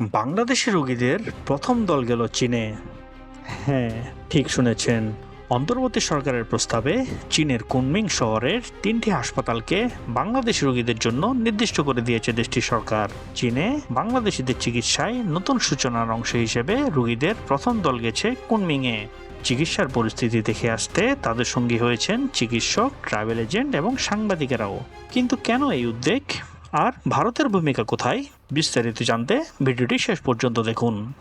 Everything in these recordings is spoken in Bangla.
বাংলাদেশি রোগীদের প্রথম দল গেল চীনে। হ্যাঁ ঠিক শুনেছেন। অন্তর্বর্তী সরকারের প্রস্তাবে চীনের কুনমিং শহরের তিনটি হাসপাতালকে বাংলাদেশি রোগীদের জন্য নির্দিষ্ট করে দিয়েছে দেশটির সরকার। চীনে বাংলাদেশিদের চিকিৎসায় নতুন সূচনার অংশ হিসেবে রোগীদের প্রথম দল গেছে কুনমিংয়ে। চিকিৎসার পরিস্থিতি দেখে আসতে তাদের সঙ্গী হয়েছেন চিকিৎসক, ট্রাভেল এজেন্ট এবং সাংবাদিকেরাও। কিন্তু কেন এই উদ্বেগ? আর ভারতের ভূমিকা কোথায়? বিস্তারিত জানতে ভিডিওটি শেষ পর্যন্ত দেখুন।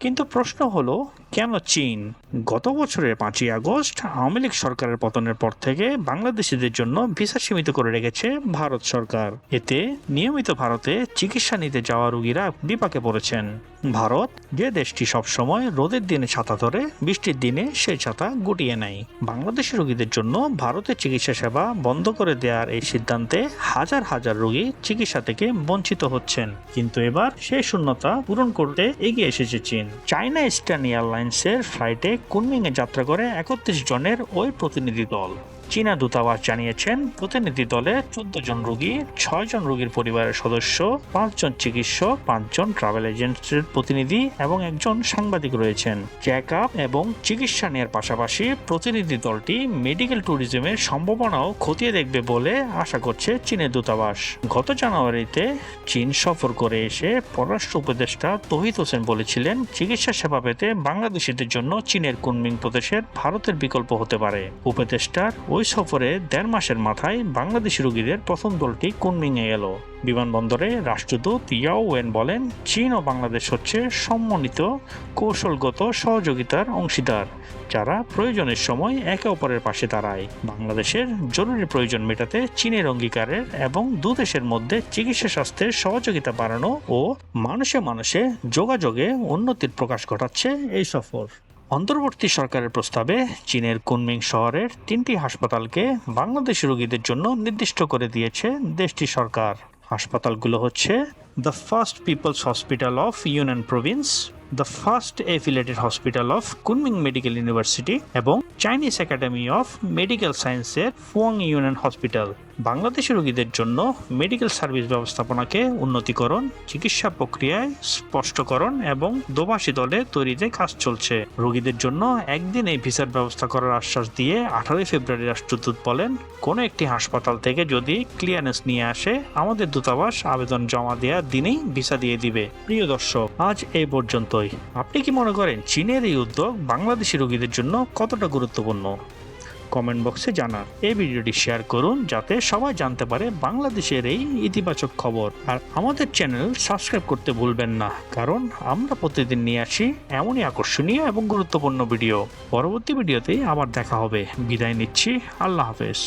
কিন্তু প্রশ্ন হলো, কেন চীন? গত বছরের পাঁচই আগস্ট আওয়ামী লীগ সরকারের পতনের পর থেকে বাংলাদেশিদের জন্য ভিসা সীমিত করে রেখেছে ভারত সরকার। এতে নিয়মিত ভারতে চিকিৎসা নিতে যাওয়া রোগীরা বিপাকে পড়েছেন। ভারত যে দেশটি সবসময় রোদের দিনে ছাতা ধরে, বৃষ্টির দিনে সেই ছাতা গুটিয়ে নেয়। বাংলাদেশি রোগীদের জন্য ভারতের চিকিৎসা সেবা বন্ধ করে দেওয়ার এই সিদ্ধান্তে হাজার হাজার রোগী চিকিৎসা থেকে বঞ্চিত হচ্ছেন। কিন্তু এবার সেই শূন্যতা পূরণ করতে এগিয়ে এসেছে চীন। চায়না ইস্টার্ন এয়ারলাইন্সের ফ্লাইটে কুনমিংয়ে যাত্রা করে একত্রিশ জনের ওই প্রতিনিধি দল। চীনা দূতাবাস জানিয়েছেন, প্রতিনিধি দলে চোদ্দ জন রোগী, ছয় জন রোগীর পরিবারের সদস্য পাঁচজন চিকিৎসক পাঁচজন ট্রাভেল এজেন্সির প্রতিনিধি এবং একজন সাংবাদিক রয়েছেন। চেক আপ এবং চিকিৎসা নেওয়ার পাশাপাশি প্রতিনিধি দলটি মেডিকেল ট্যুরিজমের সম্ভাবনাও খতিয়ে দেখবে বলে আশা করছে চীনের দূতাবাস। গত জানুয়ারিতে চীন সফর করে এসে পররাষ্ট্র উপদেষ্টা তহিদ হোসেন বলেছিলেন, চিকিৎসা সেবা পেতে বাংলাদেশিদের জন্য চীনের কুনমিং প্রদেশের ভারতের বিকল্প হতে পারে। উপদেষ্টার ওই সফরে দেড় মাসের মাথায় বাংলাদেশি রোগীদের প্রথম দলটি কুনমিংয়ে এলো? বিমানবন্দরে রাষ্ট্রদূত ইয়াও ওয়েন বলেন, চীন ও বাংলাদেশ হচ্ছে সম্মানিত কৌশলগত সহযোগিতার অংশীদার, যারা প্রয়োজনের সময় একে অপরের পাশে দাঁড়ায়। বাংলাদেশের জরুরি প্রয়োজন মেটাতে চীনের অঙ্গীকারের এবং দু দেশের মধ্যে চিকিৎসা স্বাস্থ্যের সহযোগিতা বাড়ানো ও মানুষে মানুষে যোগাযোগে উন্নতির প্রকাশ ঘটাচ্ছে এই সফর। অন্তর্বর্তী সরকারের প্রস্তাবে চীনের কুনমিং শহরের তিনটি হাসপাতালকে বাংলাদেশি রোগীদের জন্য নির্দিষ্ট করে দিয়েছে দেশটি সরকার। হাসপাতালগুলো হচ্ছে the first people's hospital of Yunnan province the first affiliated hospital of Kunming medical university এবং চাইনিজ একাডেমি অফ মেডিকেল সায়েন্সের ফুয়াং ইউনিয়ন হসপিটাল বাংলাদেশি রোগীদের জন্য মেডিকেল সার্ভিস ব্যবস্থাপনাকে উন্নতিকরণ, চিকিৎসা প্রক্রিয়ায় স্পষ্টকরণ এবং দোভাষী দলে তৈরিতে কাজ চলছে। রোগীদের জন্য একদিন এই ভিসার ব্যবস্থা করার আশ্বাস দিয়ে আঠারোই ফেব্রুয়ারি রাষ্ট্রদূত বলেন, কোনো একটি হাসপাতাল থেকে যদি ক্লিয়ারেন্স নিয়ে আসে, আমাদের দূতাবাস আবেদন জমা দেওয়ার দিনেই ভিসা দিয়ে দিবে। প্রিয় দর্শক, আজ এই পর্যন্তই। আপনি কি মনে করেন, চীনের এই উদ্যোগ বাংলাদেশি রোগীদের জন্য কতটা গুরুত্বপূর্ণ? কমেন্ট বক্সে জানান। এই ভিডিওটি শেয়ার করুন যাতে সবাই জানতে পারে বাংলাদেশের এই ইতিবাচক খবর। আর আমাদের চ্যানেল সাবস্ক্রাইব করতে ভুলবেন না, কারণ আমরা প্রতিদিন নিয়ে আসি এমনই আকর্ষণীয় এবং গুরুত্বপূর্ণ ভিডিও পরবর্তী ভিডিওতেই আবার দেখা হবে। বিদায় নিচ্ছি। আল্লাহ হাফেজ।